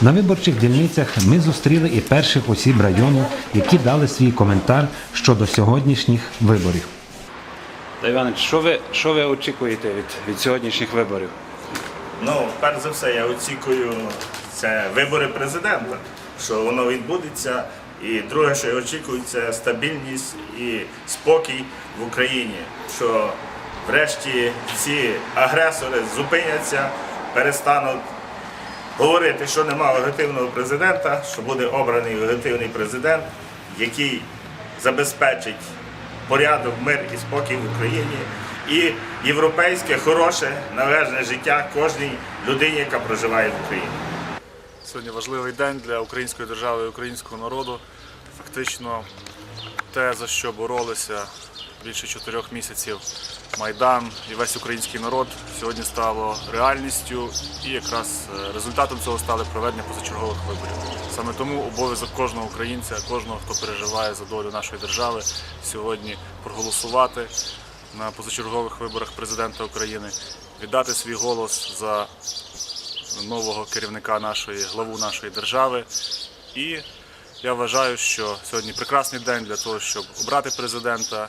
На виборчих дільницях ми зустріли і перших осіб району, які дали свій коментар щодо сьогоднішніх виборів. Та Іванович, що ви, що ви очікуєте від, від сьогоднішніх виборів? Ну, перш за все, я очікую це вибори президента, що воно відбудеться. І друге, що я очікую, це стабільність і спокій в Україні. Що врешті ці агресори зупиняться, перестануть говорити, що немає легітимного президента, що буде обраний легітимний президент, який забезпечить порядок, мир і спокій в Україні і європейське, хороше, належне життя кожній людині, яка проживає в Україні. Сьогодні важливий день для української держави і українського народу. Фактично, те, за що боролися більше чотирьох місяців Майдан і весь український народ, сьогодні стало реальністю, і якраз е, результатом цього стали проведення позачергових виборів. Саме тому обов'язок кожного українця, кожного, хто переживає за долю нашої держави, сьогодні проголосувати на позачергових виборах президента України, віддати свій голос за нового керівника нашої, главу нашої держави. І я вважаю, що сьогодні прекрасний день для того, щоб обрати президента.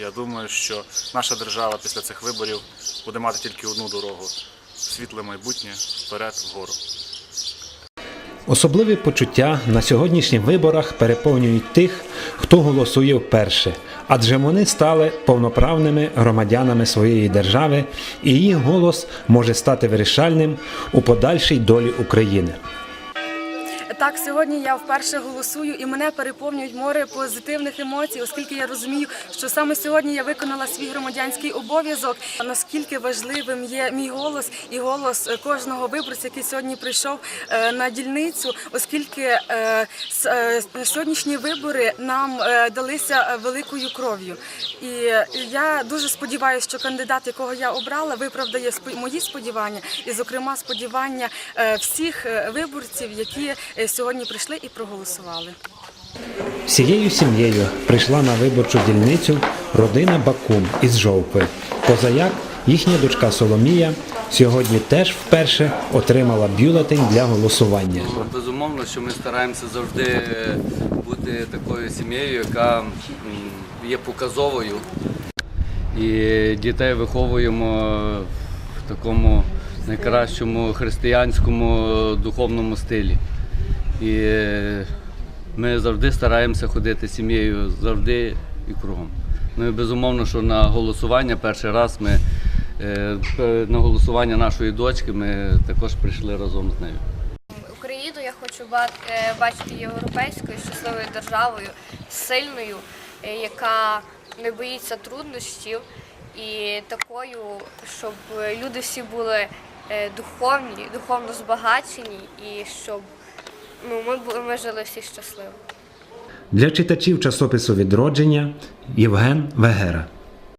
Я думаю, що наша держава після цих виборів буде мати тільки одну дорогу світле майбутнє вперед вгору. Особливі почуття на сьогоднішніх виборах переповнюють тих, хто голосує вперше, адже вони стали повноправними громадянами своєї держави, і їх голос може стати вирішальним у подальшій долі України. Так, сьогодні я вперше голосую і мене переповнюють море позитивних емоцій, оскільки я розумію, що саме сьогодні я виконала свій громадянський обов'язок. Наскільки важливим є мій голос і голос е, кожного виборця, який сьогодні прийшов е, на дільницю, оскільки е, сьогоднішні вибори нам далися великою кров'ю. І я дуже сподіваюся, що кандидат, якого я обрала, виправдає мої сподівання, і, зокрема, сподівання всіх виборців, які сьогодні прийшли і проголосували. Всією сім'єю прийшла на виборчу дільницю родина Бакун із Жовкви. Позаяк їхня дочка Соломія сьогодні теж вперше отримала бюлетень для голосування. Безумовно, що ми стараємося завжди е, бути такою сім'єю, яка є показовою. І дітей виховуємо в такому найкращому християнському духовному стилі. І ми завжди стараємося ходити сім'єю завжди і кругом. Ну і безумовно, що на голосування перший раз ми е, на голосування нашої дочки ми також прийшли разом з нею. Україну я хочу е, бачити європейською щасливою державою, сильною, е, яка не боїться труднощів, і такою, щоб люди всі були духовні, духовно збагачені, і щоб ну, ми, ми жили всі щасливо. Для читачів часопису відродження Євген Вегера.